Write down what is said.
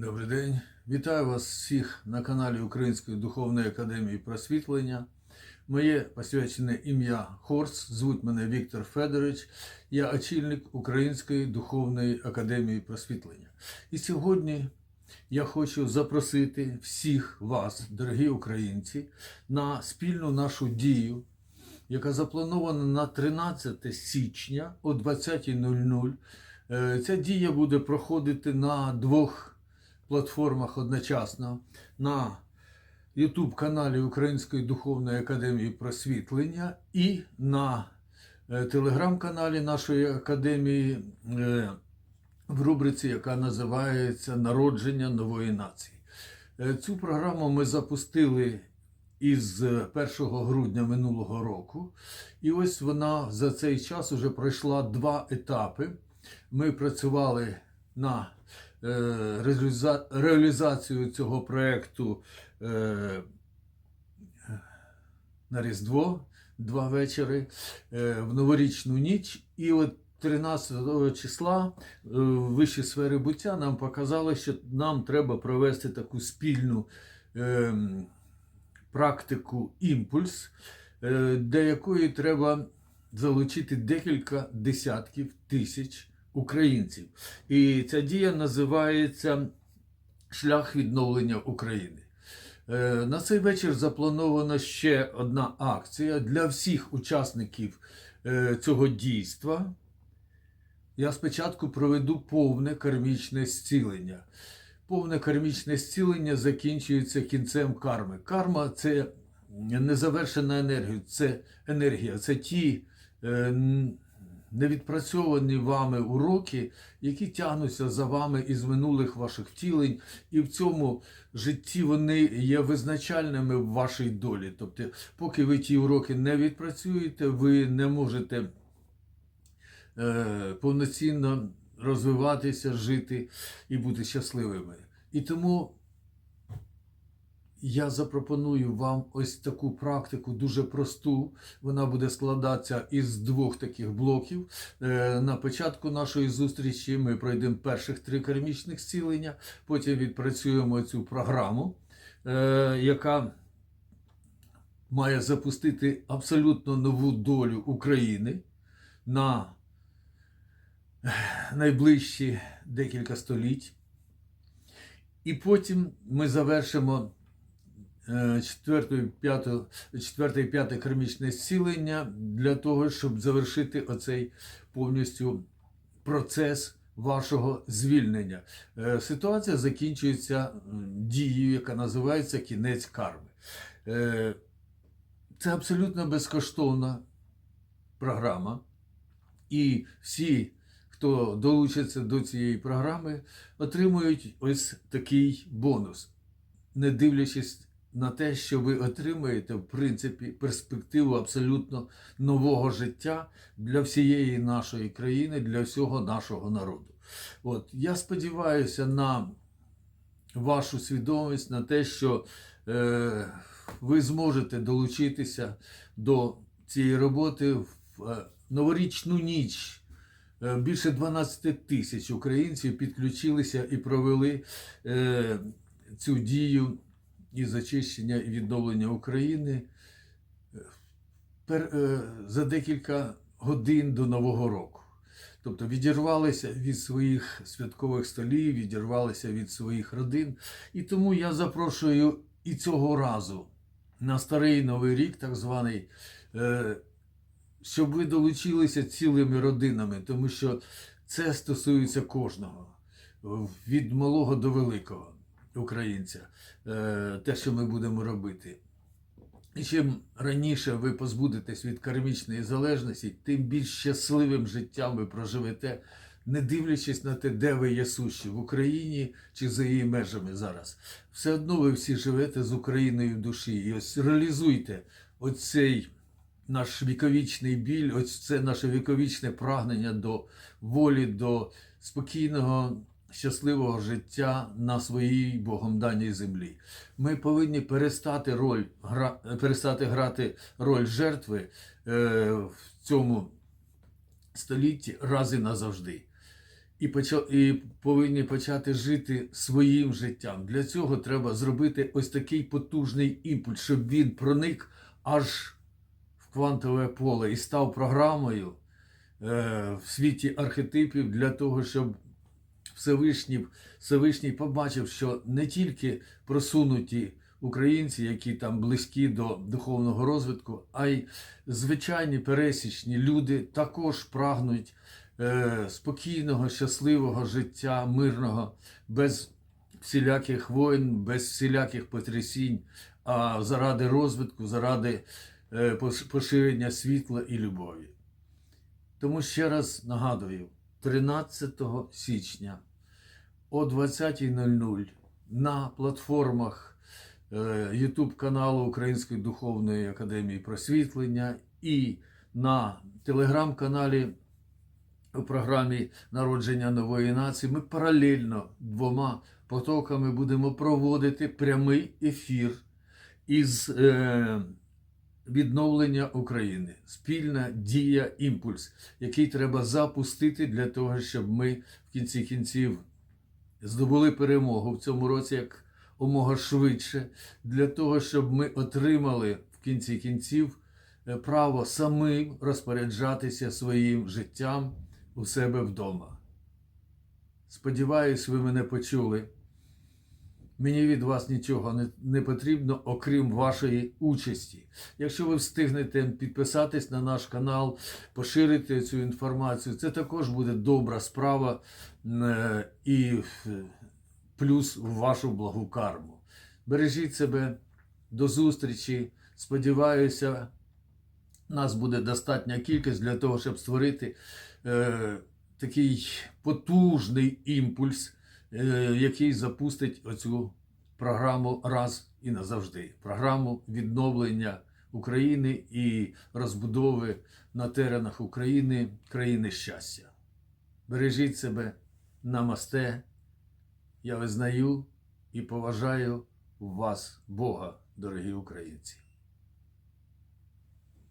Добрий день. Вітаю вас всіх на каналі Української духовної академії просвітлення. Моє посвячене ім'я Хорс, звуть мене Віктор Федорович. Я очільник Української духовної академії просвітлення. І сьогодні я хочу запросити всіх вас, дорогі українці, на спільну нашу дію, яка запланована на 13 січня о 20.00. Е, Ця дія буде проходити на двох платформах одночасно на YouTube каналі Української духовної академії просвітлення і на е, телеграм-каналі нашої академії е, в рубриці, яка називається Народження нової нації. Е, Цю програму ми запустили із 1 грудня минулого року. І ось вона за цей час вже пройшла два етапи. Ми працювали на реалізацію цього проєкту е, на Різдво, два вечори, е, в новорічну ніч. І от 13 числа е, вищі сфери буття нам показали, що нам треба провести таку спільну е, практику імпульс, е, для якої треба залучити декілька десятків тисяч українців. І ця дія називається Шлях відновлення України. Е, На цей вечір запланована ще одна акція для всіх учасників е, цього дійства. Я спочатку проведу повне кармічне зцілення. Повне кармічне зцілення закінчується кінцем карми. Карма це незавершена енергія, це енергія, це ті е, невідпрацьовані вами уроки, які тягнуться за вами із минулих ваших втілень, і в цьому житті вони є визначальними в вашій долі. Тобто, поки ви ті уроки не відпрацюєте, ви не можете е, повноцінно розвиватися, жити і бути щасливими. І тому я запропоную вам ось таку практику, дуже просту. Вона буде складатися із двох таких блоків. Е, На початку нашої зустрічі ми пройдемо перших три кармічних зцілення, потім відпрацюємо цю програму, е, яка має запустити абсолютно нову долю України на е, найближчі декілька століть. І потім ми завершимо е, четверте, п'яте, і п'яте кармічне зцілення для того, щоб завершити оцей повністю процес вашого звільнення. Е, Ситуація закінчується дією, яка називається кінець карми. Е, Це абсолютно безкоштовна програма. І всі, хто долучиться до цієї програми, отримують ось такий бонус, не дивлячись на те, що ви отримаєте, в принципі, перспективу абсолютно нового життя для всієї нашої країни, для всього нашого народу. От я сподіваюся на вашу свідомість, на те, що е, ви зможете долучитися до цієї роботи в е, новорічну ніч. Е, Більше 12 тисяч українців підключилися і провели е, цю дію із очищення і відновлення України е, е, за декілька годин до Нового року. Тобто відірвалися від своїх святкових столів, відірвалися від своїх родин. І тому я запрошую і цього разу на старий новий рік, так званий, е, щоб ви долучилися цілими родинами, тому що це стосується кожного, від малого до великого українця, е, те, що ми будемо робити. І чим раніше ви позбудетесь від кармічної залежності, тим більш щасливим життям ви проживете, не дивлячись на те, де ви є сущі, в Україні чи за її межами зараз. Все одно ви всі живете з Україною в душі. І ось реалізуйте оцей наш віковічний біль, ось це наше віковічне прагнення до волі, до спокійного, щасливого життя на своїй Богом даній землі. Ми повинні перестати роль гра, перестати грати роль жертви е, в цьому столітті раз і назавжди. і, поча- і повинні почати жити своїм життям. Для цього треба зробити ось такий потужний імпульс, щоб він проник аж в квантове поле і став програмою е, в світі архетипів для того, щоб Всевишній, Всевишній побачив, що не тільки просунуті українці, які там близькі до духовного розвитку, а й звичайні пересічні люди також прагнуть е, спокійного, щасливого життя, мирного, без всіляких воїн, без всіляких потрясінь, а заради розвитку, заради е, поширення світла і любові. Тому ще раз нагадую, 13 січня о 20.00 на платформах е, YouTube каналу Української духовної академії просвітлення і на телеграм-каналі у програмі Народження нової нації ми паралельно двома потоками будемо проводити прямий ефір із е, відновлення України. Спільна дія імпульс, який треба запустити для того, щоб ми в кінці кінців здобули перемогу в цьому році як умога швидше, для того, щоб ми отримали в кінці кінців е, право самим розпоряджатися своїм життям у себе вдома. Сподіваюсь, ви мене почули. Мені від вас нічого не, не потрібно, окрім вашої участі. Якщо ви встигнете підписатись на наш канал, поширити цю інформацію, це також буде добра справа е, і плюс в вашу благу карму. Бережіть себе, до зустрічі. Сподіваюся, нас буде достатня кількість для того, щоб створити е, такий потужний імпульс, який запустить оцю програму раз і назавжди. Програму відновлення України і розбудови на теренах України країни щастя. Бережіть себе, намасте. Я визнаю і поважаю вас Бога, дорогі українці.